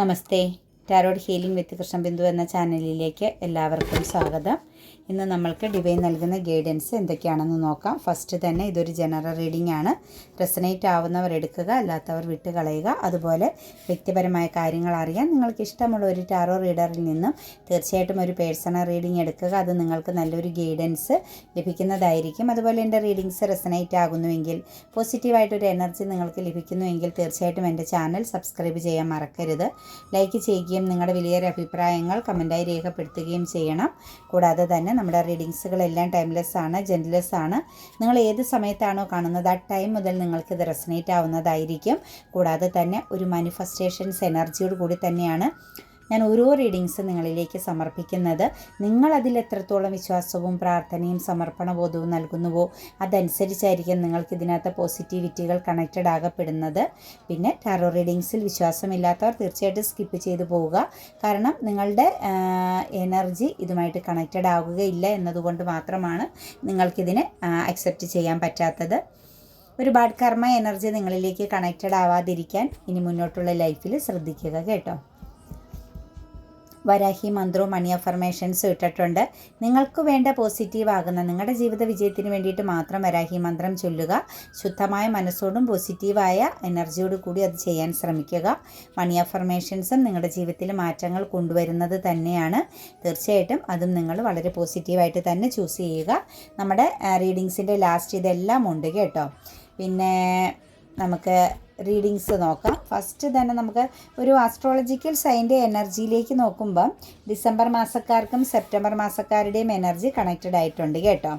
నమస్తే. Tarot healing വിത്ത് കൃഷ്ണബിന്ദു എന്ന ചാനലിലേക്ക് എല്ലാവർക്കും സ്വാഗതം. ഇന്ന് നമ്മൾക്ക് ഡിവൈൻ നൽകുന്ന ഗൈഡൻസ് എന്തൊക്കെയാണെന്ന് നോക്കാം. ഫസ്റ്റ് തന്നെ ഇതൊരു ജനറൽ റീഡിംഗ് ആണ്. റെസനേറ്റ് ആവുന്നവർ എടുക്കുക അല്ലാത്തവർ വിട്ടുകളയുക അതുപോലെ വ്യക്തിപരമായ കാര്യങ്ങൾ അറിയാൻ നിങ്ങൾക്ക് ഇഷ്ടമുള്ള ഒരു ടാറോ റീഡറിൽ നിന്നും തീർച്ചയായിട്ടും ഒരു പേഴ്സണൽ റീഡിംഗ് എടുക്കുക. അത് നിങ്ങൾക്ക് നല്ലൊരു ഗൈഡൻസ് ലഭിക്കുന്നതായിരിക്കും. അതുപോലെ എന്റെ റീഡിങ്സ് റെസനേറ്റ് ആകുന്നുവെങ്കിൽ പോസിറ്റീവായിട്ടൊരു എനർജി നിങ്ങൾക്ക് ലഭിക്കുന്നുവെങ്കിൽ തീർച്ചയായിട്ടും എന്റെ ചാനൽ സബ്സ്ക്രൈബ് ചെയ്യാൻ മറക്കരുത്. ലൈക്ക് ചെയ്യുകയും നിങ്ങളുടെ വിലയേറെ അഭിപ്രായങ്ങൾ കമന്റായി രേഖപ്പെടുത്തുകയും ചെയ്യണം. കൂടാതെ തന്നെ നമ്മുടെ റീഡിങ്സുകളെല്ലാം ടൈംലെസ് ആണ് ജെൻലെസ് ആണ്. നിങ്ങൾ ഏത് സമയത്താണോ കാണുന്നത് ആ ടൈം മുതൽ നിങ്ങൾക്ക് ഇത് റെസനേറ്റ് ആവുന്നതായിരിക്കും. കൂടാതെ തന്നെ ഒരു മാനിഫെസ്റ്റേഷൻസ് എനർജിയോട് കൂടി തന്നെയാണ് ഞാൻ ഓരോ റീഡിങ്സ് നിങ്ങളിലേക്ക് സമർപ്പിക്കുന്നത്. നിങ്ങൾ അതിൽ എത്രത്തോളം വിശ്വാസവും പ്രാർത്ഥനയും സമർപ്പണ ബോധവും നൽകുന്നുവോ അതനുസരിച്ചായിരിക്കും നിങ്ങൾക്ക് ഇതിനകത്ത് പോസിറ്റിവിറ്റികൾ കണക്റ്റഡ് ആകപ്പെടുന്നത്. പിന്നെ ടാറോ റീഡിങ്സിൽ വിശ്വാസമില്ലാത്തവർ തീർച്ചയായിട്ടും സ്കിപ്പ് ചെയ്തു പോവുക. കാരണം നിങ്ങളുടെ എനർജി ഇതുമായിട്ട് കണക്റ്റഡ് ആവുകയില്ല എന്നതുകൊണ്ട് മാത്രമാണ് നിങ്ങൾക്കിതിനെ അക്സെപ്റ്റ് ചെയ്യാൻ പറ്റാത്തത്. ഒരു ബാഡ് കർമ്മ എനർജി നിങ്ങളിലേക്ക് കണക്റ്റഡ് ആവാതിരിക്കാൻ ഇനി മുന്നോട്ടുള്ള ലൈഫിൽ ശ്രദ്ധിക്കുക കേട്ടോ. വരാഹി മന്ത്രവും മണി അഫർമേഷൻസും ഇട്ടിട്ടുണ്ട്. നിങ്ങൾക്ക് വേണ്ട പോസിറ്റീവ് ആകുന്ന നിങ്ങളുടെ ജീവിത വിജയത്തിന് വേണ്ടിയിട്ട് മാത്രം വരാഹി മന്ത്രം ചൊല്ലുക. ശുദ്ധമായ മനസ്സോടും പോസിറ്റീവായ എനർജിയോട് കൂടി അത് ചെയ്യാൻ ശ്രമിക്കുക. മണി അഫർമേഷൻസും നിങ്ങളുടെ ജീവിതത്തിൽ മാറ്റങ്ങൾ കൊണ്ടുവരുന്നത് തന്നെയാണ്. തീർച്ചയായിട്ടും അതും നിങ്ങൾ വളരെ പോസിറ്റീവായിട്ട് തന്നെ ചൂസ് ചെയ്യുക. നമ്മുടെ റീഡിങ്സിന്റെ ലാസ്റ്റ് ഇതെല്ലാം ഉണ്ട് കേട്ടോ. പിന്നെ നമുക്ക് റീഡിങ്സ് നോക്കാം. ഫസ്റ്റ് തന്നെ നമുക്ക് ഒരു ആസ്ട്രോളജിക്കൽ സൈന്റെ എനർജിയിലേക്ക് നോക്കുമ്പം ഡിസംബർ മാസക്കാർക്കും സെപ്റ്റംബർ മാസക്കാരുടെയും എനർജി കണക്റ്റഡ് ആയിട്ടുണ്ട് കേട്ടോ.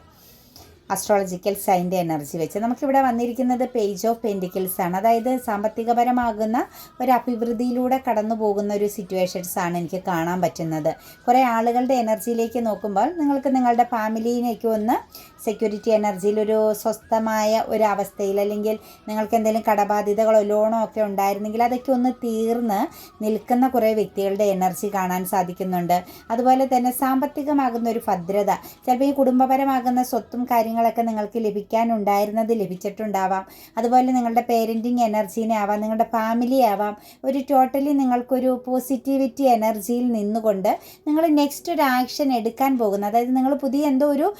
അസ്ട്രോളജിക്കൽ സൈന്റെ എനർജി വെച്ച് നമുക്കിവിടെ വന്നിരിക്കുന്നത് പേജ് ഓഫ് പെന്റിക്കിൾസ് ആണ്. അതായത് സാമ്പത്തികപരമാകുന്ന ഒരു അഭിവൃദ്ധിയിലൂടെ കടന്നു പോകുന്ന ഒരു സിറ്റുവേഷൻസ് ആണ് എനിക്ക് കാണാൻ പറ്റുന്നത്. കുറേ ആളുകളുടെ എനർജിയിലേക്ക് നോക്കുമ്പോൾ നിങ്ങൾക്ക് നിങ്ങളുടെ ഫാമിലിയിലേക്ക് ഒന്ന് സെക്യൂരിറ്റി എനർജിയിൽ ഒരു സ്വസ്ഥമായ ഒരു അവസ്ഥയിൽ അല്ലെങ്കിൽ നിങ്ങൾക്ക് എന്തെങ്കിലും കടബാധ്യതകളോ ലോണോ ഒക്കെ ഉണ്ടായിരുന്നെങ്കിൽ അതൊക്കെ ഒന്ന് തീർന്ന് നിൽക്കുന്ന കുറേ വ്യക്തികളുടെ എനർജി കാണാൻ സാധിക്കുന്നുണ്ട്. അതുപോലെ തന്നെ സാമ്പത്തികമാകുന്ന ഒരു ഭദ്രത ചിലപ്പോൾ ഈ കുടുംബപരമാകുന്ന സ്വത്തും കാര്യങ്ങളൊക്കെ നിങ്ങൾക്ക് ലഭിക്കാനുണ്ടായിരുന്നത് ലഭിച്ചിട്ടുണ്ടാവാം. അതുപോലെ നിങ്ങളുടെ പേരന്റിങ് എനർജീനെ ആവാം നിങ്ങളുടെ ഫാമിലി ആവാം. ഒരു ടോട്ടലി നിങ്ങൾക്കൊരു പോസിറ്റിവിറ്റി എനർജിയിൽ നിന്നുകൊണ്ട് നിങ്ങൾ നെക്സ്റ്റ് ഒരു ആക്ഷൻ എടുക്കാൻ പോകുന്നത്. അതായത് നിങ്ങൾ പുതിയ എന്തോ ഒരു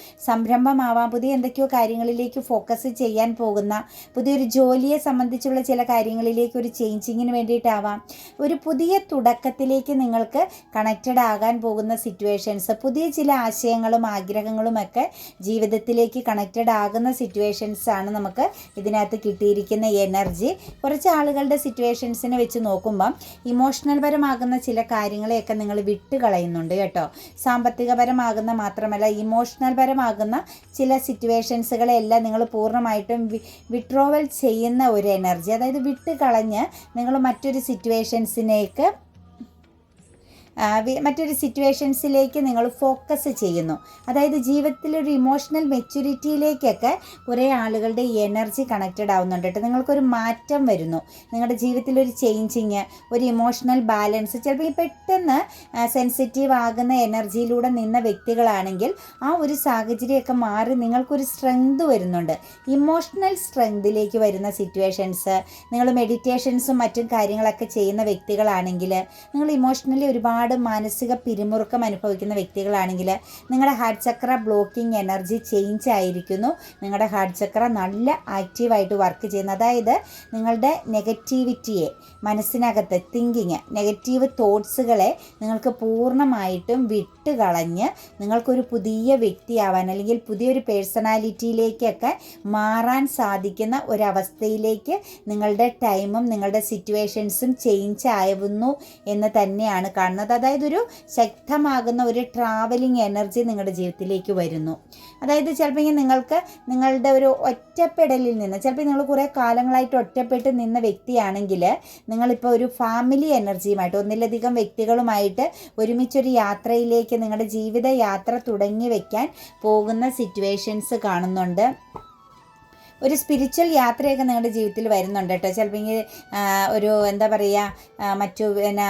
സംരംഭമാവാം പുതിയ എന്തൊക്കെയോ കാര്യങ്ങളിലേക്ക് ഫോക്കസ് ചെയ്യാൻ പോകുന്ന പുതിയൊരു ജോലിയെ സംബന്ധിച്ചുള്ള ചില കാര്യങ്ങളിലേക്ക് ഒരു ചേഞ്ചിങ്ങിന് വേണ്ടിയിട്ടാവാം. ഒരു പുതിയ തുടക്കത്തിലേക്ക് നിങ്ങൾക്ക് കണക്റ്റഡ് ആകാൻ പോകുന്ന സിറ്റുവേഷൻസ് പുതിയ ചില ആശയങ്ങളും ആഗ്രഹങ്ങളും ഒക്കെ ജീവിതത്തിലേക്ക് കണക്റ്റഡ് ആകുന്ന സിറ്റുവേഷൻസ് ആണ് നമുക്ക് ഇതിനകത്ത് കിട്ടിയിരിക്കുന്ന എനർജി കുറച്ച് ആളുകളുടെ സിറ്റുവേഷൻസിനെ വെച്ച് നോക്കുമ്പം ഇമോഷണൽ പരമാകുന്ന ചില കാര്യങ്ങളെയൊക്കെ നിങ്ങൾ വിട്ട് കളയുന്നുണ്ട് കേട്ടോ. സാമ്പത്തികപരമാകുന്ന മാത്രമല്ല ഇമോഷണൽ പരമാകുന്ന ചില സിറ്റുവേഷൻസുകളെല്ലാം നിങ്ങൾ പൂർണമായിട്ടും വിട്രോവൽ ചെയ്യുന്ന ഒരു എനർജി അതായത് വിട്ട് കളഞ്ഞ് നിങ്ങൾ മറ്റൊരു സിറ്റുവേഷൻസിനേക്ക് മറ്റൊരു സിറ്റുവേഷൻസിലേക്ക് നിങ്ങൾ ഫോക്കസ് ചെയ്യുന്നു. അതായത് ജീവിതത്തിൽ ഒരു ഇമോഷണൽ മെച്യൂരിറ്റിയിലേക്കൊക്കെ കുറേ ആളുകളുടെ എനർജി കണക്റ്റഡ് ആവുന്നുണ്ട് കേട്ടോ. നിങ്ങൾക്കൊരു മാറ്റം വരുന്നു. നിങ്ങളുടെ ജീവിതത്തിൽ ഒരു ചേഞ്ചിങ് ഒരു ഇമോഷണൽ ബാലൻസ് ചിലപ്പോൾ ഈ പെട്ടെന്ന് സെൻസിറ്റീവ് ആകുന്ന എനർജിയിലൂടെ നിന്ന വ്യക്തികളാണെങ്കിൽ ആ ഒരു സാഹചര്യമൊക്കെ മാറി നിങ്ങൾക്കൊരു സ്ട്രെങ്ത് വരുന്നുണ്ട്. ഇമോഷണൽ സ്ട്രെങ്തിലേക്ക് വരുന്ന സിറ്റുവേഷൻസ് നിങ്ങൾ മെഡിറ്റേഷൻസും മറ്റും കാര്യങ്ങളൊക്കെ ചെയ്യുന്ന വ്യക്തികളാണെങ്കിൽ നിങ്ങൾ ഇമോഷണലി ഒരുപാട് ഒരുപാട് മാനസിക പിരിമുറുക്കം അനുഭവിക്കുന്ന വ്യക്തികളാണെങ്കിൽ നിങ്ങളുടെ heart chakra blocking energy change ആയിരിക്കുന്നു. നിങ്ങളുടെ ഹാർട്ട് ചക്ര നല്ല ആക്റ്റീവായിട്ട് വർക്ക് ചെയ്യുന്നു. അതായത് നിങ്ങളുടെ നെഗറ്റിവിറ്റിയെ മനസ്സിനകത്ത് തിങ്കിങ് നെഗറ്റീവ് തോട്ട്സുകളെ നിങ്ങൾക്ക് പൂർണമായിട്ടും വിട്ട് കളഞ്ഞ് നിങ്ങൾക്കൊരു പുതിയ വ്യക്തിയാവാൻ അല്ലെങ്കിൽ പുതിയൊരു പേഴ്സണാലിറ്റിയിലേക്കൊക്കെ മാറാൻ സാധിക്കുന്ന ഒരവസ്ഥയിലേക്ക് നിങ്ങളുടെ ടൈമും നിങ്ങളുടെ സിറ്റുവേഷൻസും ചേഞ്ച് ആവുന്നു എന്ന് തന്നെയാണ് കാണുന്നത്. അതായത് ഒരു ശക്തമാകുന്ന ഒരു ട്രാവലിംഗ് എനർജി നിങ്ങളുടെ ജീവിതത്തിലേക്ക് വരുന്നു. അതായത് ചിലപ്പോൾ നിങ്ങൾക്ക് നിങ്ങളുടെ ഒരു ഒറ്റപ്പെടലിൽ നിന്ന് ചിലപ്പോൾ നിങ്ങൾ കുറേ കാലങ്ങളായിട്ട് ഒറ്റപ്പെട്ട് നിന്ന വ്യക്തിയാണെങ്കിൽ നിങ്ങളിപ്പോൾ ഒരു ഫാമിലി എനർജിയുമായിട്ട് ഒന്നിലധികം വ്യക്തികളുമായിട്ട് ഒരുമിച്ചൊരു യാത്രയിലേക്ക് നിങ്ങളുടെ ജീവിത യാത്ര തുടങ്ങി വയ്ക്കാൻ പോകുന്ന സിറ്റുവേഷൻസ് കാണുന്നുണ്ട്. ഒരു സ്പിരിച്വൽ യാത്രയൊക്കെ നിങ്ങളുടെ ജീവിതത്തിൽ വരുന്നുണ്ട് കേട്ടോ ചിലപ്പോൾ ഒരു എന്താ പറയുക മറ്റു പിന്നെ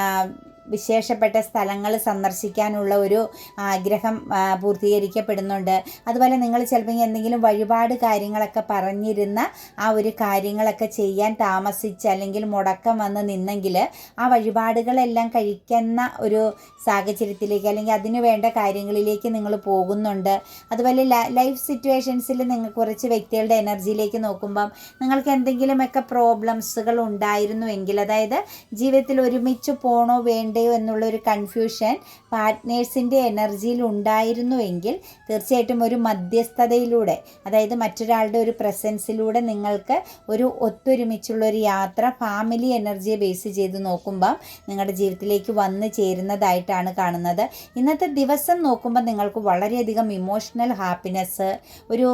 വിശേഷപ്പെട്ട സ്ഥലങ്ങൾ സന്ദർശിക്കാനുള്ള ഒരു ആഗ്രഹം പൂർത്തീകരിക്കപ്പെടുന്നുണ്ട്. അതുപോലെ നിങ്ങൾ ചിലപ്പോൾ എന്തെങ്കിലും വഴിപാട് കാര്യങ്ങളൊക്കെ പറഞ്ഞിരുന്ന ആ ഒരു കാര്യങ്ങളൊക്കെ ചെയ്യാൻ താമസിച്ച് അല്ലെങ്കിൽ മുടക്കം വന്ന് നിന്നെങ്കിൽ ആ വഴിപാടുകളെല്ലാം കഴിക്കുന്ന ഒരു സാഹചര്യത്തിലേക്ക് അല്ലെങ്കിൽ അതിനു വേണ്ട കാര്യങ്ങളിലേക്ക് നിങ്ങൾ പോകുന്നുണ്ട്. അതുപോലെ ലൈഫ് സിറ്റുവേഷൻസിൽ നിങ്ങൾ കുറച്ച് വ്യക്തികളുടെ എനർജിയിലേക്ക് നോക്കുമ്പം നിങ്ങൾക്ക് എന്തെങ്കിലുമൊക്കെ പ്രോബ്ലംസുകൾ ഉണ്ടായിരുന്നുവെങ്കിൽ അതായത് ജീവിതത്തിൽ ഒരുമിച്ച് പോണോ വേണ്ടയോ എന്നുള്ളൊരു കൺഫ്യൂഷൻ പാർട്ട്നേഴ്സിന്റെ എനർജിയിൽ ഉണ്ടായിരുന്നുവെങ്കിൽ തീർച്ചയായിട്ടും ഒരു മധ്യസ്ഥതയിലൂടെ അതായത് മറ്റൊരാളുടെ ഒരു പ്രസൻസിലൂടെ നിങ്ങൾക്ക് ഒരു ഒത്തൊരുമിച്ചുള്ള ഒരു യാത്ര ഫാമിലി എനർജിയെ ബേസ് ചെയ്ത് നോക്കുമ്പം നിങ്ങളുടെ ജീവിതത്തിലേക്ക് വന്ന് ചേരുന്നതായിട്ടാണ് കാണുന്നത്. ഇന്നത്തെ ദിവസം നോക്കുമ്പോൾ നിങ്ങൾക്ക് വളരെയധികം ഇമോഷണൽ ഹാപ്പിനെസ് ഒരു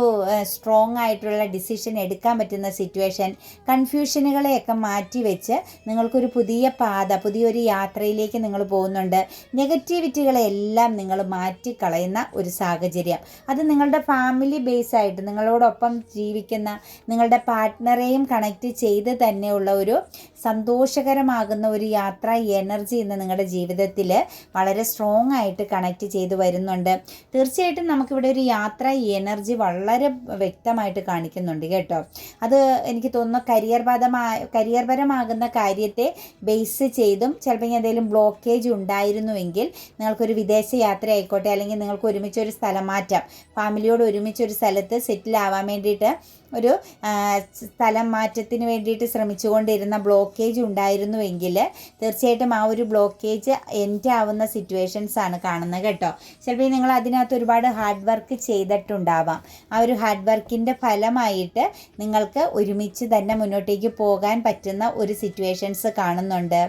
സ്ട്രോങ് ആയിട്ടുള്ള ഡിസിഷൻ എടുക്കാൻ പറ്റുന്ന സിറ്റുവേഷൻ കൺഫ്യൂഷനുകളെയൊക്കെ മാറ്റി വെച്ച് നിങ്ങൾക്കൊരു പുതിയ പാത പുതിയൊരു യാത്രയിലേക്ക് നിങ്ങൾ പോകുന്നുണ്ട്. നെഗറ്റിവിറ്റികളെ എല്ലാം നിങ്ങൾ മാറ്റിക്കളയുന്ന ഒരു സാഹചര്യം. അത് നിങ്ങളുടെ ഫാമിലി ബേസ് ആയിട്ട് നിങ്ങളോടൊപ്പം ജീവിക്കുന്ന നിങ്ങളുടെ പാർട്ട്ണറെയും കണക്റ്റ് ചെയ്ത് തന്നെയുള്ള ഒരു സന്തോഷകരമാകുന്ന ഒരു യാത്ര എനർജി ഇന്ന് നിങ്ങളുടെ ജീവിതത്തിൽ വളരെ സ്ട്രോങ് ആയിട്ട് കണക്റ്റ് ചെയ്ത് വരുന്നുണ്ട്. തീർച്ചയായിട്ടും നമുക്കിവിടെ ഒരു യാത്ര എനർജി വളരെ വ്യക്തമായിട്ട് കാണിക്കുന്നുണ്ട് കേട്ടോ. അത് എനിക്ക് തോന്നുന്നു കരിയർ പദമായ കരിയർപരമാകുന്ന കാര്യത്തെ ബേസ് ചെയ്തും ചിലപ്പോൾ എന്തെങ്കിലും ബ്ലോക്കേജ് ഉണ്ടായിരുന്നുവെങ്കിൽ നിങ്ങൾക്കൊരു വിദേശ യാത്ര ആയിക്കോട്ടെ അല്ലെങ്കിൽ നിങ്ങൾക്ക് ഒരുമിച്ച് ഒരു സ്ഥലം മാറ്റാം. ഫാമിലിയോട് ഒരുമിച്ച് ഒരു സ്ഥലത്ത് സെറ്റിൽ ആവാൻ വേണ്ടിയിട്ട് ഒരു സ്ഥലം മാറ്റത്തിന് വേണ്ടിയിട്ട് ശ്രമിച്ചുകൊണ്ടിരുന്ന ബ്ലോക്കേജ് ഉണ്ടായിരുന്നുവെങ്കിൽ തീർച്ചയായിട്ടും ആ ഒരു ബ്ലോക്കേജ് എൻഡ് ആവുന്ന സിറ്റുവേഷൻസ് ആണ് കാണുന്നത് കേട്ടോ. ചിലപ്പോൾ നിങ്ങൾ അതിനകത്ത് ഒരുപാട് ഹാർഡ് വർക്ക് ചെയ്തിട്ടുണ്ടാവാം. ആ ഒരു ഹാർഡ് വർക്കിന്റെ ഫലമായിട്ട് നിങ്ങൾക്ക് ഒരുമിച്ച് തന്നെ മുന്നോട്ടേക്ക് പോകാൻ പറ്റുന്ന ഒരു സിറ്റുവേഷൻസ് കാണുന്നുണ്ട്.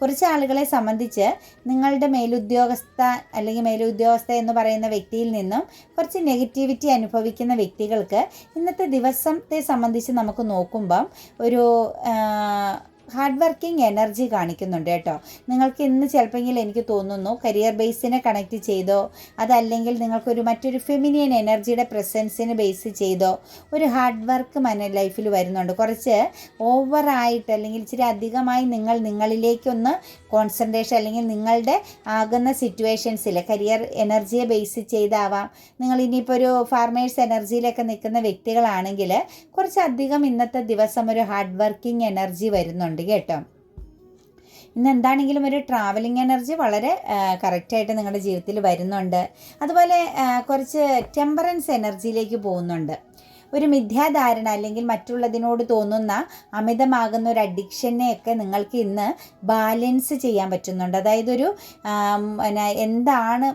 കുറച്ച് ആളുകളെ സംബന്ധിച്ച് നിങ്ങളുടെ മേലുദ്യോഗസ്ഥ അല്ലെങ്കിൽ മേലുദ്യോഗസ്ഥ എന്ന് പറയുന്ന വ്യക്തിയിൽ നിന്നും കുറച്ച് നെഗറ്റിവിറ്റി അനുഭവിക്കുന്ന വ്യക്തികൾക്ക് ഇന്നത്തെ ദിവസത്തെ സംബന്ധിച്ച് നമുക്ക് നോക്കുമ്പം ഒരു ഹാർഡ് വർക്കിംഗ് എനർജി കാണിക്കുന്നുണ്ട് കേട്ടോ. നിങ്ങൾക്ക് ഇന്ന് ചിലപ്പോൾ എനിക്ക് തോന്നുന്നു കരിയർ ബേസിനെ കണക്ട് ചെയ്തോ അതല്ലെങ്കിൽ നിങ്ങൾക്കൊരു മറ്റൊരു ഫെമിനിയൻ എനർജിയുടെ പ്രസൻസിന് ബേസ് ചെയ്തോ ഒരു ഹാർഡ് വർക്ക് മന ലൈഫിൽ വരുന്നുണ്ട്. കുറച്ച് ഓവറായിട്ട് അല്ലെങ്കിൽ ഇച്ചിരി അധികമായി നിങ്ങൾ നിങ്ങളിലേക്കൊന്ന് കോൺസെൻട്രേഷൻ അല്ലെങ്കിൽ നിങ്ങളുടെ ആകുന്ന സിറ്റുവേഷൻസിൽ കരിയർ എനർജിയെ ബേസ് ചെയ്താവാം. നിങ്ങൾ ഇനിയിപ്പോൾ ഒരു ഫാർമേഴ്സ് എനർജിയിലൊക്കെ നിൽക്കുന്ന വ്യക്തികളാണെങ്കിൽ കുറച്ചധികം ഇന്നത്തെ ദിവസം ഒരു ഹാർഡ് വർക്കിംഗ് എനർജി വരുന്നുണ്ട്. കേട്ടോ. ഇന്ന് എന്താണെങ്കിലും ഒരു ട്രാവലിംഗ് എനർജി വളരെ കറക്റ്റായിട്ട് നിങ്ങളുടെ ജീവിതത്തിൽ വരുന്നുണ്ട്. അതുപോലെ കുറച്ച് ടെമ്പറൻസ് എനർജിയിലേക്ക് പോകുന്നുണ്ട്. ഒരു മിഥ്യാധാരണ അല്ലെങ്കിൽ മറ്റുള്ളതിനോട് തോന്നുന്ന അമിതമാകുന്ന ഒരു അഡിക്ഷനെയൊക്കെ നിങ്ങൾക്ക് ഇന്ന് ബാലൻസ് ചെയ്യാൻ പറ്റുന്നുണ്ട്. അതായത് ഒരു എന്താണ്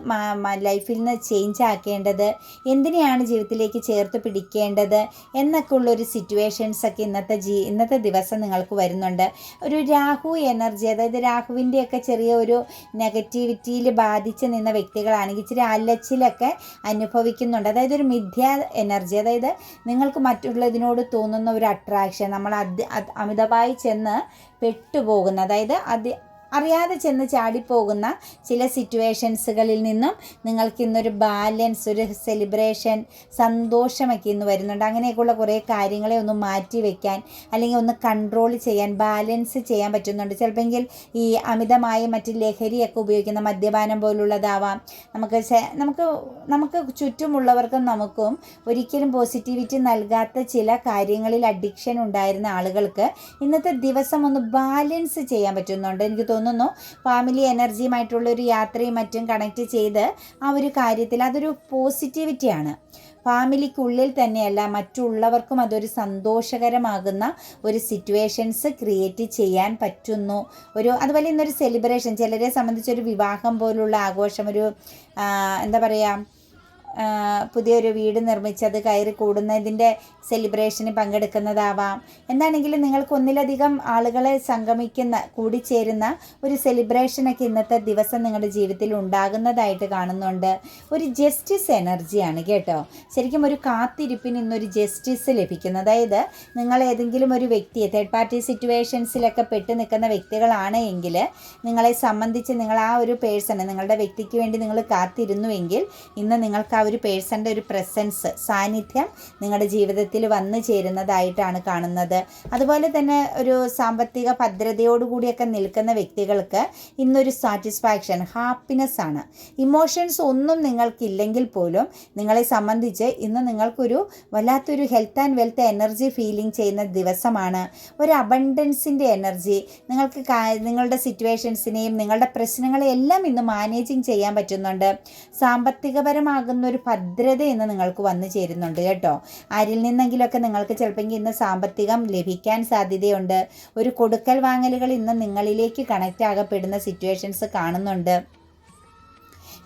ലൈഫിൽ നിന്ന് ചേഞ്ച് ആക്കേണ്ടത്? എന്തിനെയാണ് ജീവിതത്തിലേക്ക് ചേർത്ത് പിടിക്കേണ്ടത്? എന്നൊക്കെ ഉള്ളൊരു സിറ്റുവേഷൻസൊക്കെ ഇന്നത്തെ ജീ ഇന്നത്തെ ദിവസം നിങ്ങൾക്ക് വരുന്നുണ്ട്. ഒരു രാഹു എനർജി അതായത് രാഹുവിന്റെയൊക്കെ ചെറിയ ഒരു നെഗറ്റിവിറ്റിയിൽ ബാധിച്ച് നിന്ന വ്യക്തികളാണെങ്കിൽ ഇച്ചിരി അലച്ചിലൊക്കെ അനുഭവിക്കുന്നുണ്ട്. അതായത് ഒരു മിഥ്യ എനർജി അതായത് നിങ്ങൾക്ക് മറ്റുള്ളതിനോട് തോന്നുന്ന ഒരു അട്രാക്ഷൻ നമ്മൾ അത് അമിതമായി ചെന്ന് പെട്ടുപോകുന്ന അതായത് അത് അറിയാതെ ചെന്ന് ചാടിപ്പോകുന്ന ചില സിറ്റുവേഷൻസുകളിൽ നിന്നും നിങ്ങൾക്ക് ഇന്നൊരു ബാലൻസ് ഒരു സെലിബ്രേഷൻ സന്തോഷമൊക്കെ ഇന്ന് വരുന്നുണ്ട്. അങ്ങനെയൊക്കെയുള്ള കുറേ കാര്യങ്ങളെ ഒന്ന് മാറ്റി വെക്കാൻ അല്ലെങ്കിൽ ഒന്ന് കൺട്രോൾ ചെയ്യാൻ ബാലൻസ് ചെയ്യാൻ പറ്റുന്നുണ്ട്. ചിലപ്പോൾ ഈ അമിതമായ മറ്റ് ലഹരിയൊക്കെ ഉപയോഗിക്കുന്ന മദ്യപാനം പോലുള്ളതാവാം. നമുക്ക് നമുക്ക് നമുക്ക് ചുറ്റുമുള്ളവർക്കും നമുക്കും ഒരിക്കലും പോസിറ്റിവിറ്റി നൽകാത്ത ചില കാര്യങ്ങളിൽ അഡിക്ഷൻ ഉണ്ടായിരുന്ന ആളുകൾക്ക് ഇന്നത്തെ ദിവസം ഒന്ന് ബാലൻസ് ചെയ്യാൻ പറ്റുന്നുണ്ട്. എനിക്ക് തോന്നുന്നു ഫാമിലി എനർജിയുമായിട്ടുള്ള ഒരു യാത്രയും മറ്റും കണക്ട് ചെയ്ത് ആ ഒരു കാര്യത്തിൽ അതൊരു പോസിറ്റിവിറ്റിയാണ് ഫാമിലിക്കുള്ളിൽ തന്നെയല്ല മറ്റുള്ളവർക്കും അതൊരു സന്തോഷകരമാകുന്ന ഒരു സിറ്റുവേഷൻസ് ക്രിയേറ്റ് ചെയ്യാൻ പറ്റുന്നു. ഒരു അതുപോലെ ഇന്നൊരു സെലിബ്രേഷൻ ചിലരെ സംബന്ധിച്ചൊരു വിവാഹം പോലുള്ള ആഘോഷം ഒരു എന്താ പറയുക പുതിയൊരു വീട് നിർമ്മിച്ചത് കയറി കൂടുന്നതിന്റെ സെലിബ്രേഷന് പങ്കെടുക്കുന്നതാവാം. എന്താണെങ്കിലും നിങ്ങൾക്ക് ഒന്നിലധികം ആളുകളെ സംഗമിക്കുന്ന കൂടിച്ചേരുന്ന ഒരു സെലിബ്രേഷനൊക്കെ ഇന്നത്തെ ദിവസം നിങ്ങളുടെ ജീവിതത്തിൽ ഉണ്ടാകുന്നതായിട്ട് കാണുന്നുണ്ട്. ഒരു ജസ്റ്റിസ് എനർജിയാണ് കേട്ടോ. ശരിക്കും ഒരു കാത്തിരിപ്പിന് ഇന്നൊരു ജസ്റ്റിസ് ലഭിക്കുന്നു. അതായത് നിങ്ങൾ ഏതെങ്കിലും ഒരു വ്യക്തിയെ തേർഡ് പാർട്ടി സിറ്റുവേഷൻസിലൊക്കെ പെട്ട് നിൽക്കുന്ന വ്യക്തികളാണ് എങ്കിൽ നിങ്ങളെ സംബന്ധിച്ച് നിങ്ങൾ ആ ഒരു പേഴ്സണെ നിങ്ങളുടെ വ്യക്തിക്ക് വേണ്ടി നിങ്ങൾ കാത്തിരുന്നുവെങ്കിൽ ഇന്ന് നിങ്ങൾക്ക് ആ ഒരു പേഴ്സന്റെ ഒരു പ്രസൻസ് സാന്നിധ്യം നിങ്ങളുടെ ജീവിതത്തിൽ വന്നു ചേരുന്നതായിട്ടാണ് കാണുന്നത്. അതുപോലെ തന്നെ ഒരു സാമ്പത്തിക ഭദ്രതയോടുകൂടിയൊക്കെ നിൽക്കുന്ന വ്യക്തികൾക്ക് ഇന്നൊരു സാറ്റിസ്ഫാക്ഷൻ ഹാപ്പിനെസ് ആണ്. ഇമോഷൻസ് ഒന്നും നിങ്ങൾക്കില്ലെങ്കിൽ പോലും നിങ്ങളെ സംബന്ധിച്ച് ഇന്ന് നിങ്ങൾക്കൊരു വല്ലാത്തൊരു health and wealth energy feeling ചെയ്യുന്ന ദിവസമാണ്. ഒരു അബണ്ടൻസിന്റെ എനർജി നിങ്ങൾക്ക് നിങ്ങളുടെ സിറ്റുവേഷൻസിനെയും നിങ്ങളുടെ പ്രശ്നങ്ങളെയും എല്ലാം ഇന്ന് മാനേജിങ് ചെയ്യാൻ പറ്റുന്നുണ്ട്. സാമ്പത്തികപരമാകുന്ന ഒരു ഭദ്രത ഇന്ന് നിങ്ങൾക്ക് വന്നു ചേരുന്നുണ്ട് കേട്ടോ. ആരിൽ നിന്നെങ്കിലുമൊക്കെ നിങ്ങൾക്ക് ചിലപ്പോൾ ഇന്ന് സാമ്പത്തികം ലഭിക്കാൻ സാധ്യതയുണ്ട്. ഒരു കൊടുക്കൽ വാങ്ങലുകൾ ഇന്ന് നിങ്ങളിലേക്ക് കണക്റ്റ് ആകപ്പെടുന്ന സിറ്റുവേഷൻസ് കാണുന്നുണ്ട്.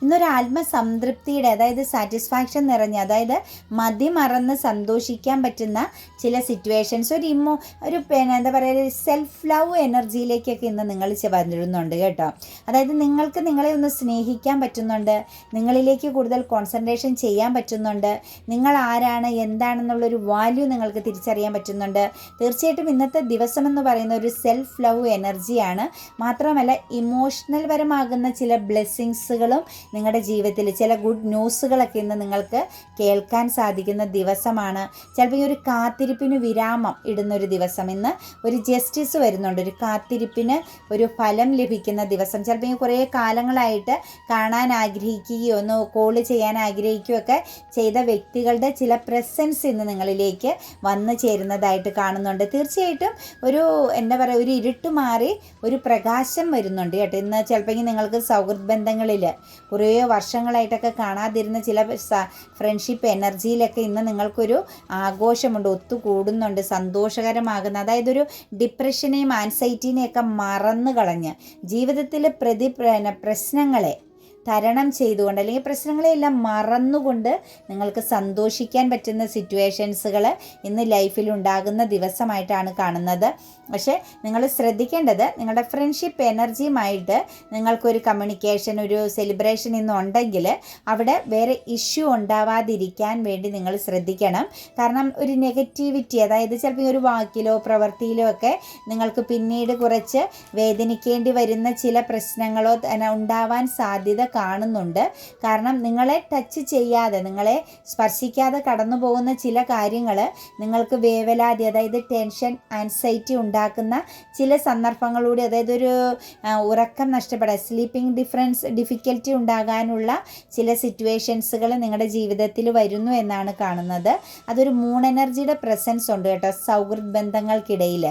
ഇന്നൊരു ആത്മസംതൃപ്തിയുടെ അതായത് സാറ്റിസ്ഫാക്ഷൻ നിറഞ്ഞ അതായത് മതി മറന്ന് സന്തോഷിക്കാൻ പറ്റുന്ന ചില സിറ്റുവേഷൻസ് ഒരു ഇമ്മോ ഒരു പിന്നെ എന്താ പറയുക സെൽഫ് ലവ് എനർജിയിലേക്കൊക്കെ ഇന്ന് നിങ്ങൾ വരുന്നുണ്ട് കേട്ടോ. അതായത് നിങ്ങൾക്ക് നിങ്ങളെ ഒന്ന് സ്നേഹിക്കാൻ പറ്റുന്നുണ്ട് നിങ്ങളിലേക്ക് കൂടുതൽ കോൺസെൻട്രേഷൻ ചെയ്യാൻ പറ്റുന്നുണ്ട് നിങ്ങൾ ആരാണ് എന്താണെന്നുള്ളൊരു വാല്യൂ നിങ്ങൾക്ക് തിരിച്ചറിയാൻ പറ്റുന്നുണ്ട്. തീർച്ചയായിട്ടും ഇന്നത്തെ ദിവസം എന്ന് പറയുന്ന ഒരു സെൽഫ് ലവ് എനർജിയാണ് മാത്രമല്ല ഇമോഷണൽ പരമാകുന്ന ചില ബ്ലെസ്സിങ്സുകളും നിങ്ങളുടെ ജീവിതത്തിൽ ചില ഗുഡ് ന്യൂസുകളൊക്കെ ഇന്ന് നിങ്ങൾക്ക് കേൾക്കാൻ സാധിക്കുന്ന ദിവസമാണ്. ചിലപ്പോൾ ഈ ഒരു കാത്തിരിപ്പിന് വിരാമം ഇടുന്ന ഒരു ദിവസം. ഇന്ന് ഒരു ജസ്റ്റിസ് വരുന്നുണ്ട്. ഒരു കാത്തിരിപ്പിന് ഒരു ഫലം ലഭിക്കുന്ന ദിവസം. ചിലപ്പോൾ ഈ കുറേ കാലങ്ങളായിട്ട് കാണാൻ ആഗ്രഹിക്കുകയോ ഒന്ന് കോൾ ചെയ്യാൻ ആഗ്രഹിക്കുകയോ ഒക്കെ ചെയ്ത വ്യക്തികളുടെ ചില പ്രസൻസ് ഇന്ന് നിങ്ങളിലേക്ക് വന്നു ചേരുന്നതായിട്ട് കാണുന്നുണ്ട്. തീർച്ചയായിട്ടും ഒരു എന്താ പറയുക ഒരു ഇരുട്ട് മാറി ഒരു പ്രകാശം വരുന്നുണ്ട് കേട്ടോ. ഇന്ന് ചിലപ്പോൾ നിങ്ങൾക്ക് സൗഹൃദ ബന്ധങ്ങളിൽ കുറേ വർഷങ്ങളായിട്ടൊക്കെ കാണാതിരുന്ന ചില ഫ്രണ്ട്ഷിപ്പ് എനർജിയിലൊക്കെ ഇന്ന് നിങ്ങൾക്കൊരു ആഘോഷമുണ്ട്. ഒത്തുകൂടുന്നുണ്ട് സന്തോഷകരമാകുന്ന. അതായത് ഒരു ഡിപ്രഷനെയും ആൻസൈറ്റിനെയൊക്കെ മറന്നു കളഞ്ഞ് ജീവിതത്തിലെ പ്രതി പ്രശ്നങ്ങളെ തരണം ചെയ്തുകൊണ്ട് അല്ലെങ്കിൽ പ്രശ്നങ്ങളെല്ലാം മറന്നുകൊണ്ട് നിങ്ങൾക്ക് സന്തോഷിക്കാൻ പറ്റുന്ന സിറ്റുവേഷൻസുകൾ ഇന്ന് ലൈഫിൽ ഉണ്ടാകുന്ന ദിവസമായിട്ടാണ് കാണുന്നത്. പക്ഷേ നിങ്ങൾ ശ്രദ്ധിക്കേണ്ടത് നിങ്ങളുടെ ഫ്രണ്ട്ഷിപ്പ് എനർജിയുമായിട്ട് നിങ്ങൾക്കൊരു കമ്മ്യൂണിക്കേഷൻ ഒരു സെലിബ്രേഷൻ ഇന്നുണ്ടെങ്കിൽ അവിടെ വേറെ ഇഷ്യൂ ഉണ്ടാവാതിരിക്കാൻ വേണ്ടി നിങ്ങൾ ശ്രദ്ധിക്കണം. കാരണം ഒരു നെഗറ്റിവിറ്റി അതായത് ചിലപ്പോൾ ഒരു വാക്കിലോ പ്രവൃത്തിയിലോ ഒക്കെ നിങ്ങൾക്ക് പിന്നീട് കുറച്ച് വേദനിക്കേണ്ടി വരുന്ന ചില പ്രശ്നങ്ങളോ ഉണ്ടാവാൻ സാധ്യത കാണുന്നുണ്ട്. കാരണം നിങ്ങളെ ടച്ച് ചെയ്യാതെ നിങ്ങളെ സ്പർശിക്കാതെ കടന്നു പോകുന്ന ചില കാര്യങ്ങൾ നിങ്ങൾക്ക് വേവലാതി അതായത് ടെൻഷൻ ആൻസൈറ്റി ഉണ്ടാക്കുന്ന ചില സന്ദർഭങ്ങളിലൂടെ അതായത് ഒരു ഉറക്കം നഷ്ടപ്പെടാൻ സ്ലീപ്പിംഗ് ഡിഫറൻസ് ഡിഫിക്കൽറ്റി ഉണ്ടാകാനുള്ള ചില സിറ്റുവേഷൻസുകൾ നിങ്ങളുടെ ജീവിതത്തിൽ വരുന്നു എന്നാണ് കാണുന്നത്. അതൊരു മൂൺ എനർജിയുടെ പ്രസൻസ് ഉണ്ട് കേട്ടോ സൗഹൃദ ബന്ധങ്ങൾക്കിടയിൽ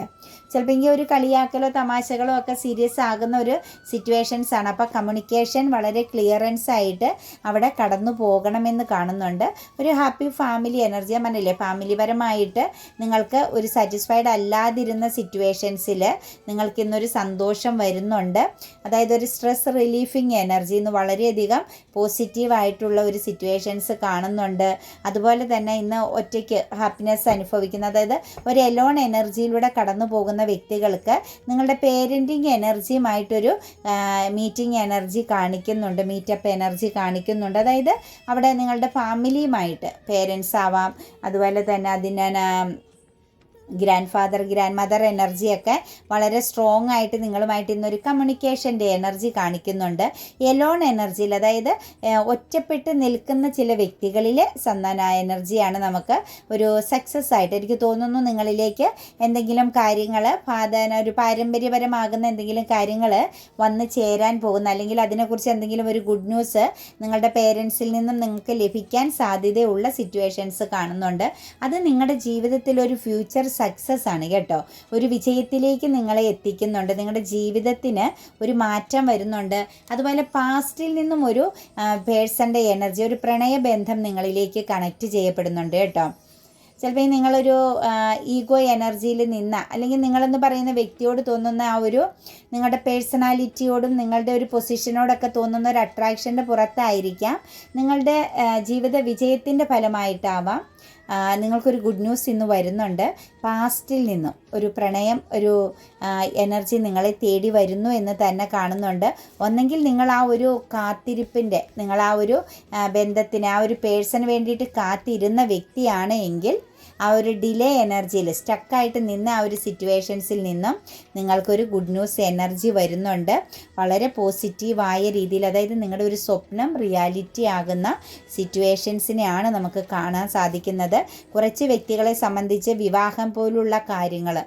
ചിലപ്പോൾ ഇങ്ങനെ ഒരു കളിയാക്കലോ തമാശകളോ ഒക്കെ സീരിയസ് ആകുന്ന ഒരു സിറ്റുവേഷൻസ് ആണ്. അപ്പോൾ കമ്മ്യൂണിക്കേഷൻ വളരെ ക്ലിയറൻസ് ആയിട്ട് അവിടെ കടന്നു പോകണമെന്ന് കാണുന്നുണ്ട്. ഒരു ഹാപ്പി ഫാമിലി എനർജി പറഞ്ഞില്ലേ? ഫാമിലിപരമായിട്ട് നിങ്ങൾക്ക് ഒരു സാറ്റിസ്ഫൈഡ് അല്ലാതിരുന്ന സിറ്റുവേഷൻസിൽ നിങ്ങൾക്ക് ഇന്നൊരു സന്തോഷം വരുന്നുണ്ട്. അതായത് ഒരു സ്ട്രെസ് റിലീഫിങ് എനർജി ഇന്ന് വളരെയധികം പോസിറ്റീവായിട്ടുള്ള ഒരു സിറ്റുവേഷൻസ് കാണുന്നുണ്ട്. അതുപോലെ തന്നെ ഇന്ന് ഒറ്റയ്ക്ക് ഹാപ്പിനെസ് അനുഭവിക്കുന്ന അതായത് ഒരു എലോൺ എനർജിയിലൂടെ കടന്നു പോകുന്ന വ്യക്തികൾക്ക് നിങ്ങളുടെ പേരന്റിങ് എനർജിയുമായിട്ടൊരു മീറ്റിംഗ് എനർജി കാണിക്കുന്നുണ്ട് മീറ്റപ്പ് എനർജി കാണിക്കുന്നുണ്ട്. അതായത് അവിടെ നിങ്ങളുടെ ഫാമിലിയുമായിട്ട് പേരൻസ് ആവാം. അതുപോലെ തന്നെ അതിന് ഗ്രാൻഡ് ഫാദർ ഗ്രാൻഡ് മദർ എനർജിയൊക്കെ വളരെ സ്ട്രോങ് ആയിട്ട് നിങ്ങളുമായിട്ട് ഇന്നൊരു കമ്മ്യൂണിക്കേഷന്റെ എനർജി കാണിക്കുന്നുണ്ട്. എലോൺ എനർജിയിൽ അതായത് ഒറ്റപ്പെട്ട് നിൽക്കുന്ന ചില വ്യക്തികളിൽ സന്താന എനർജിയാണ് നമുക്ക് ഒരു സക്സസ് ആയിട്ട് എനിക്ക് തോന്നുന്നു നിങ്ങളിലേക്ക് എന്തെങ്കിലും കാര്യങ്ങൾ പാതന ഒരു പാരമ്പര്യപരമാകുന്ന എന്തെങ്കിലും കാര്യങ്ങൾ വന്ന് ചേരാൻ പോകുന്ന അല്ലെങ്കിൽ അതിനെക്കുറിച്ച് എന്തെങ്കിലും ഒരു ഗുഡ് ന്യൂസ് നിങ്ങളുടെ പേരൻസിൽ നിന്നും നിങ്ങൾക്ക് ലഭിക്കാൻ സാധ്യതയുള്ള സിറ്റുവേഷൻസ് കാണുന്നുണ്ട്. അത് നിങ്ങളുടെ ജീവിതത്തിൽ ഒരു ഫ്യൂച്ചർ സക്സസ് ആണ് കേട്ടോ. ഒരു വിജയത്തിലേക്ക് നിങ്ങളെ എത്തിക്കുന്നുണ്ട്. നിങ്ങളുടെ ജീവിതത്തിന് ഒരു മാറ്റം വരുന്നുണ്ട്. അതുപോലെ പാസ്റ്റിൽ നിന്നും ഒരു പേഴ്സന്റെ എനർജി ഒരു പ്രണയബന്ധം നിങ്ങളിലേക്ക് കണക്റ്റ് ചെയ്യപ്പെടുന്നുണ്ട് കേട്ടോ. ചിലപ്പോൾ നിങ്ങളൊരു ഈഗോ എനർജിയിൽ നിന്ന അല്ലെങ്കിൽ നിങ്ങളെന്ന് പറയുന്ന വ്യക്തിയോട് തോന്നുന്ന ആ ഒരു നിങ്ങളുടെ പേഴ്സണാലിറ്റിയോടും നിങ്ങളുടെ ഒരു പൊസിഷനോടൊക്കെ തോന്നുന്ന ഒരു അട്രാക്ഷന്റെ പുറത്തായിരിക്കാം. നിങ്ങളുടെ ജീവിത വിജയത്തിന്റെ ഫലമായിട്ടാവാം. നിങ്ങൾക്കൊരു ഗുഡ് ന്യൂസ് ഇന്ന് വരുന്നുണ്ട്. പാസ്റ്റിൽ നിന്നും ഒരു പ്രണയം ഒരു എനർജി നിങ്ങളെ തേടി വരുന്നു എന്ന് തന്നെ കാണുന്നുണ്ട്. ഒന്നെങ്കിൽ നിങ്ങൾ ആ ഒരു കാത്തിരിപ്പിന്റെ നിങ്ങൾ ആ ഒരു ബന്ധത്തിന് ആ ഒരു പേഴ്സണ് വേണ്ടിയിട്ട് കാത്തിരുന്ന വ്യക്തിയാണ് എങ്കിൽ ആ ഒരു ഡിലേ എനർജിയിൽ സ്റ്റക്കായിട്ട് നിന്ന് ആ ഒരു സിറ്റുവേഷൻസിൽ നിന്നും നിങ്ങൾക്കൊരു ഗുഡ് ന്യൂസ് എനർജി വരുന്നുണ്ട്. വളരെ പോസിറ്റീവായ രീതിയിൽ അതായത് നിങ്ങളുടെ ഒരു സ്വപ്നം റിയാലിറ്റി ആകുന്ന സിറ്റുവേഷൻസിനെയാണ് നമുക്ക് കാണാൻ സാധിക്കുന്നത്. കുറച്ച് വ്യക്തികളെ സംബന്ധിച്ച് വിവാഹം പോലുള്ള കാര്യങ്ങൾ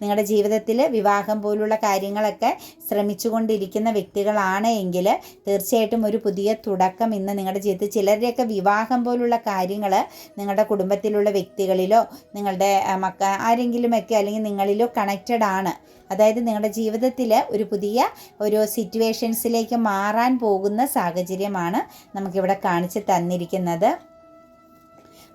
നിങ്ങളുടെ ജീവിതത്തിൽ വിവാഹം പോലുള്ള കാര്യങ്ങളൊക്കെ ശ്രമിച്ചുകൊണ്ടിരിക്കുന്ന വ്യക്തികളാണ് എങ്കിൽ തീർച്ചയായിട്ടും ഒരു പുതിയ തുടക്കം ഇന്ന് നിങ്ങളുടെ ജീവിതത്തിൽ ചിലരുടെയൊക്കെ വിവാഹം പോലുള്ള കാര്യങ്ങൾ നിങ്ങളുടെ കുടുംബത്തിലുള്ള വ്യക്തികളിലോ നിങ്ങളുടെ മക്ക ആരെങ്കിലുമൊക്കെ അല്ലെങ്കിൽ നിങ്ങളിലോ കണക്റ്റഡ് ആണ്. അതായത് നിങ്ങളുടെ ജീവിതത്തിൽ ഒരു പുതിയ ഒരു സിറ്റുവേഷൻസിലേക്ക് മാറാൻ പോകുന്ന സാഹചര്യമാണ് നമുക്കിവിടെ കാണിച്ച് തന്നിരിക്കുന്നത്.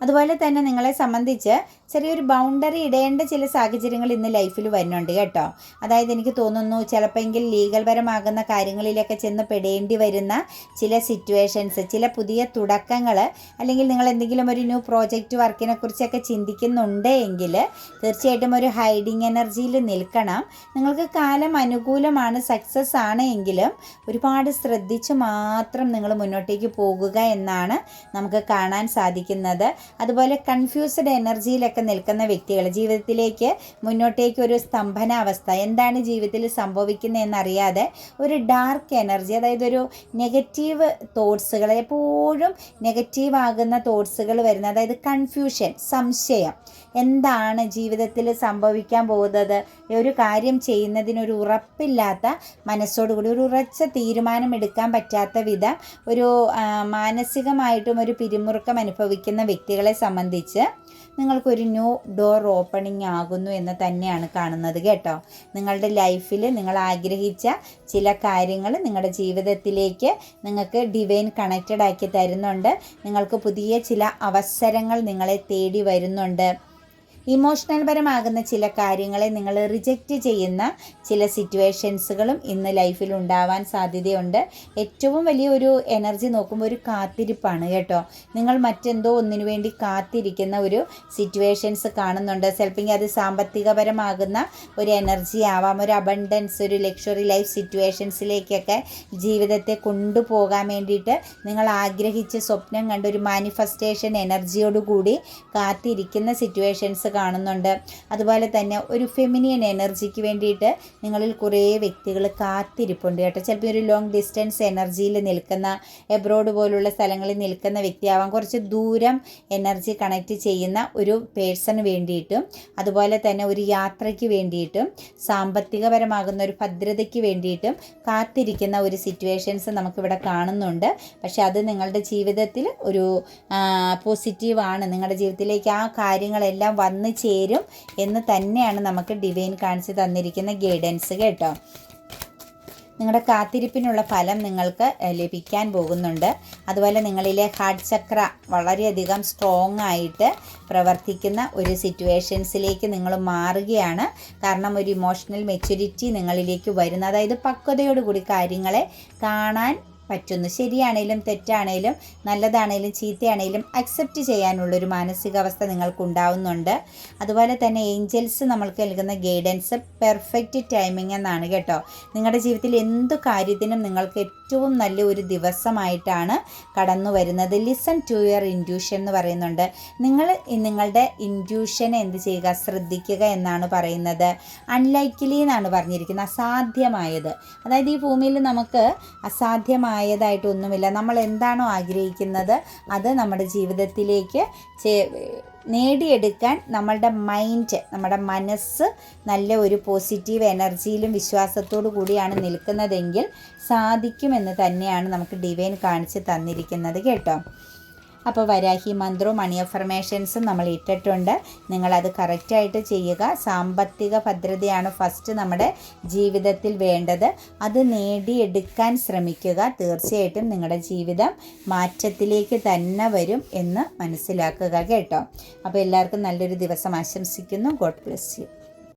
അതുപോലെ തന്നെ നിങ്ങളെ സംബന്ധിച്ച് ചെറിയൊരു ബൗണ്ടറി ഇടേണ്ട ചില സാഹചര്യങ്ങൾ ഇന്ന് ലൈഫിൽ വരുന്നുണ്ട് കേട്ടോ. അതായത് എനിക്ക് തോന്നുന്നു ചിലപ്പോഴെങ്കിൽ ലീഗൽപരമാകുന്ന കാര്യങ്ങളിലൊക്കെ ചെന്ന് പെടേണ്ടി വരുന്ന ചില സിറ്റുവേഷൻസ് ചില പുതിയ തുടക്കങ്ങൾ അല്ലെങ്കിൽ നിങ്ങൾ എന്തെങ്കിലും ഒരു ന്യൂ പ്രോജക്റ്റ് വർക്കിനെ കുറിച്ചൊക്കെ ചിന്തിക്കുന്നുണ്ട് എങ്കിൽ തീർച്ചയായിട്ടും ഒരു ഹൈഡിങ് എനർജിയിൽ നിൽക്കണം. നിങ്ങൾക്ക് കാലം അനുകൂലമാണ് സക്സസ് ആണ് എങ്കിലും ഒരുപാട് ശ്രദ്ധിച്ച് മാത്രം നിങ്ങൾ മുന്നോട്ടേക്ക് പോകുക എന്നാണ് നമുക്ക് കാണാൻ സാധിക്കുന്നത്. അതുപോലെ കൺഫ്യൂസ്ഡ് എനർജിയിലൊക്കെ നിൽക്കുന്ന വ്യക്തികൾ ജീവിതത്തിലേക്ക് മുന്നോട്ടേക്ക് ഒരു സ്തംഭനാവസ്ഥ. എന്താണ് ജീവിതത്തിൽ സംഭവിക്കുന്നത് എന്നറിയാതെ ഒരു ഡാർക്ക് എനർജി അതായത് ഒരു നെഗറ്റീവ് തോട്ട്സുകൾ എപ്പോഴും നെഗറ്റീവ് ആകുന്ന തോട്ട്സുകൾ വരുന്ന അതായത് കൺഫ്യൂഷൻ സംശയം. എന്താണ് ജീവിതത്തിൽ സംഭവിക്കാൻ പോകുന്നത്? ഒരു കാര്യം ചെയ്യുന്നതിനൊരു ഉറപ്പില്ലാത്ത മനസ്സോടുകൂടി ഒരു ഉറച്ച തീരുമാനം എടുക്കാൻ പറ്റാത്ത വിധം ഒരു മാനസികമായിട്ടും ഒരു പിരിമുറുക്കം അനുഭവിക്കുന്ന വ്യക്തികളെ സംബന്ധിച്ച് നിങ്ങൾക്കൊരു ന്യൂ ഡോർ ഓപ്പണിംഗ് ആകുന്നു എന്ന് തന്നെയാണ് കാണുന്നത് കേട്ടോ. നിങ്ങളുടെ ലൈഫിൽ നിങ്ങൾ ആഗ്രഹിച്ച ചില കാര്യങ്ങൾ നിങ്ങളുടെ ജീവിതത്തിലേക്ക് നിങ്ങൾക്ക് ഡിവൈൻ കണക്റ്റഡ് ആക്കി തരുന്നുണ്ട്. നിങ്ങൾക്ക് പുതിയ ചില അവസരങ്ങൾ നിങ്ങളെ തേടി വരുന്നുണ്ട്. ഇമോഷണൽ പരമാകുന്ന ചില കാര്യങ്ങളെ നിങ്ങൾ റിജക്റ്റ് ചെയ്യുന്ന ചില സിറ്റുവേഷൻസുകളും ഇന്ന് ലൈഫിൽ ഉണ്ടാവാൻ സാധ്യതയുണ്ട്. ഏറ്റവും വലിയ ഒരു എനർജി നോക്കുമ്പോൾ ഒരു കാത്തിരിപ്പാണ് കേട്ടോ. നിങ്ങൾ മറ്റെന്തോ ഒന്നിനു വേണ്ടി കാത്തിരിക്കുന്ന ഒരു സിറ്റുവേഷൻസ് കാണുന്നുണ്ട്. ചിലപ്പോൾ അത് സാമ്പത്തികപരമാകുന്ന ഒരു എനർജി ആവാം. ഒരു അബണ്ടൻസ് ഒരു ലക്ഷറി ലൈഫ് സിറ്റുവേഷൻസിലേക്കൊക്കെ ജീവിതത്തെ കൊണ്ടുപോകാൻ വേണ്ടിയിട്ട് നിങ്ങൾ ആഗ്രഹിച്ച് സ്വപ്നം കണ്ട ഒരു മാനിഫെസ്റ്റേഷൻ എനർജിയോടുകൂടി കാത്തിരിക്കുന്ന സിറ്റുവേഷൻസ് കാണുന്നുണ്ട്. അതുപോലെ തന്നെ ഒരു ഫെമിനിയൻ എനർജിക്ക് വേണ്ടിയിട്ട് നിങ്ങളിൽ കുറേ വ്യക്തികൾ കാത്തിരിപ്പുണ്ട് കേട്ടോ. ചിലപ്പോൾ ഒരു ലോങ് ഡിസ്റ്റൻസ് എനർജിയിൽ നിൽക്കുന്ന എബ്രോഡ് പോലുള്ള സ്ഥലങ്ങളിൽ നിൽക്കുന്ന വ്യക്തിയാവാം. കുറച്ച് ദൂരം എനർജി കണക്ട് ചെയ്യുന്ന ഒരു പേഴ്സണ് വേണ്ടിയിട്ടും അതുപോലെ തന്നെ ഒരു യാത്രയ്ക്ക് വേണ്ടിയിട്ടും സാമ്പത്തികപരമാകുന്ന ഒരു ഭദ്രതയ്ക്ക് വേണ്ടിയിട്ടും കാത്തിരിക്കുന്ന ഒരു സിറ്റുവേഷൻസ് നമുക്കിവിടെ കാണുന്നുണ്ട്. പക്ഷെ അത് നിങ്ങളുടെ ജീവിതത്തിൽ ഒരു പോസിറ്റീവാണ് നിങ്ങളുടെ ജീവിതത്തിലേക്ക് ആ കാര്യങ്ങളെല്ലാം വന്ന് വന്നു ചേരും എന്ന് തന്നെയാണ് നമുക്ക് ഡിവൈൻ കാണിച്ച് തന്നിരിക്കുന്ന ഗൈഡൻസ് കേട്ടോ. നിങ്ങളുടെ കാത്തിരിപ്പിനുള്ള ഫലം നിങ്ങൾക്ക് ലഭിക്കാൻ പോകുന്നുണ്ട്. അതുപോലെ നിങ്ങളിലെ ഹാർട്ട് ചക്ര വളരെയധികം സ്ട്രോങ് ആയിട്ട് പ്രവർത്തിക്കുന്ന ഒരു സിറ്റുവേഷൻസിലേക്ക് നിങ്ങൾ മാറുകയാണ്. കാരണം ഒരു ഇമോഷണൽ മെച്യൂരിറ്റി നിങ്ങളിലേക്ക് വരുന്ന. അതായത് പക്വതയോടുകൂടി കാര്യങ്ങളെ കാണാൻ പറ്റുന്നു. ശരിയാണേലും തെറ്റാണേലും നല്ലതാണേലും ചീത്തയാണേലും അക്സെപ്റ്റ് ചെയ്യാനുള്ളൊരു മാനസികാവസ്ഥ നിങ്ങൾക്ക് ഉണ്ടാവുന്നുണ്ട് അതുപോലെ തന്നെ ഏഞ്ചൽസ് നമ്മൾക്ക് നൽകുന്ന ഗൈഡൻസ് പെർഫെക്റ്റ് ടൈമിംഗ് എന്നാണ് കേട്ടോ. നിങ്ങളുടെ ജീവിതത്തിൽ എന്ത് കാര്യത്തിനും നിങ്ങൾക്ക് ഏറ്റവും നല്ല ഒരു ദിവസമായിട്ടാണ് കടന്നു വരുന്നത്. ലിസൺ ടു യുവർ ഇൻഡ്യൂഷൻ എന്ന് പറയുന്നുണ്ട്. നിങ്ങൾ നിങ്ങളുടെ ഇൻഡ്യൂഷനെ എന്ത് ചെയ്യുക? ശ്രദ്ധിക്കുക എന്നാണ് പറയുന്നത്. അൺലൈക്കിലി എന്നാണ് പറഞ്ഞിരിക്കുന്നത്. അസാധ്യമായത്. അതായത് ഈ ഭൂമിയിൽ നമുക്ക് അസാധ്യമായ ആയതായിട്ടൊന്നുമില്ല നമ്മൾ എന്താണോ ആഗ്രഹിക്കുന്നത് അത് നമ്മുടെ ജീവിതത്തിലേക്ക് നേടിയെടുക്കാൻ നമ്മളുടെ മൈൻഡ് നമ്മുടെ മനസ്സ് നല്ല ഒരു പോസിറ്റീവ് എനർജിയിലും വിശ്വാസത്തോടു കൂടിയാണ് നിൽക്കുന്നതെങ്കിൽ സാധിക്കുമെന്ന് തന്നെയാണ് നമുക്ക് ഡിവൈൻ കാണിച്ച് തന്നിരിക്കുന്നത്. കേട്ടോ? അപ്പോൾ വരാഹി മന്ത്രവും മണി അഫർമേഷൻസും നമ്മൾ ഇട്ടിട്ടുണ്ട്. നിങ്ങളത് കറക്റ്റായിട്ട് ചെയ്യുക. സാമ്പത്തിക ഭദ്രതയാണ് ഫസ്റ്റ് നമ്മുടെ ജീവിതത്തിൽ വേണ്ടത്. അത് നേടിയെടുക്കാൻ ശ്രമിക്കുക. തീർച്ചയായിട്ടും നിങ്ങളുടെ ജീവിതം മാറ്റത്തിലേക്ക് തന്നെ വരും എന്ന് മനസ്സിലാക്കുക കേട്ടോ. അപ്പോൾ എല്ലാവർക്കും നല്ലൊരു ദിവസം ആശംസിക്കുന്നു. God bless you